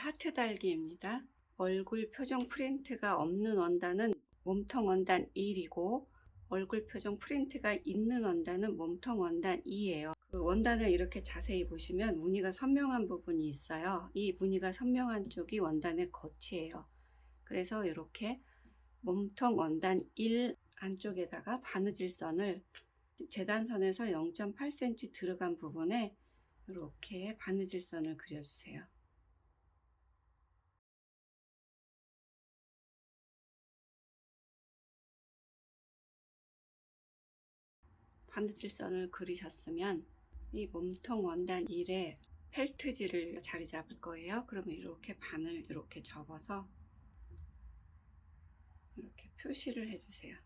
하트 달기입니다. 얼굴 표정 프린트가 없는 원단은 몸통 원단 1이고 얼굴 표정 프린트가 있는 원단은 몸통 원단 2예요. 그 원단을 이렇게 자세히 보시면 무늬가 선명한 부분이 있어요. 이 무늬가 선명한 쪽이 원단의 겉이에요. 그래서 이렇게 몸통 원단 1 안쪽에다가 바느질 선을 재단선에서 0.8cm 들어간 부분에 이렇게 바느질 선을 그려주세요. 바느질 선을 그리셨으면 이 몸통 원단 1에 펠트지를 자리 잡을 거예요. 그러면 이렇게 바늘 이렇게 접어서 이렇게 표시를 해주세요.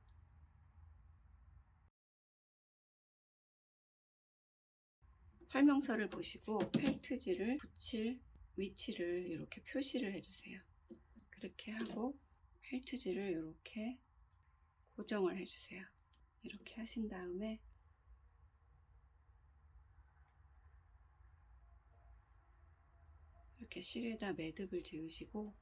설명서를 보시고 펠트지를 붙일 위치를 이렇게 표시를 해주세요. 그렇게 하고 펠트지를 이렇게 고정을 해주세요. 이렇게 하신 다음에 이렇게 실에다 매듭을 지으시고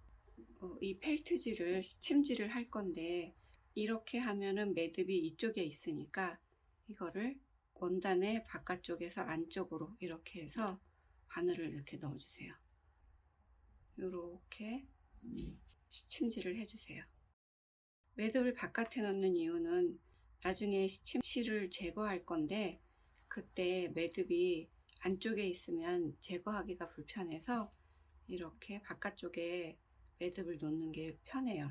어, 이 펠트지를 시침지를 할 건데 이렇게 하면은 매듭이 이쪽에 있으니까 이거를 원단의 바깥쪽에서 안쪽으로 이렇게 해서 바늘을 이렇게 넣어주세요. 이렇게 시침지를 해주세요. 매듭을 바깥에 넣는 이유는 나중에 시침실을 제거할 건데 그때 매듭이 안쪽에 있으면 제거하기가 불편해서 이렇게 바깥쪽에 매듭을 놓는 게 편해요.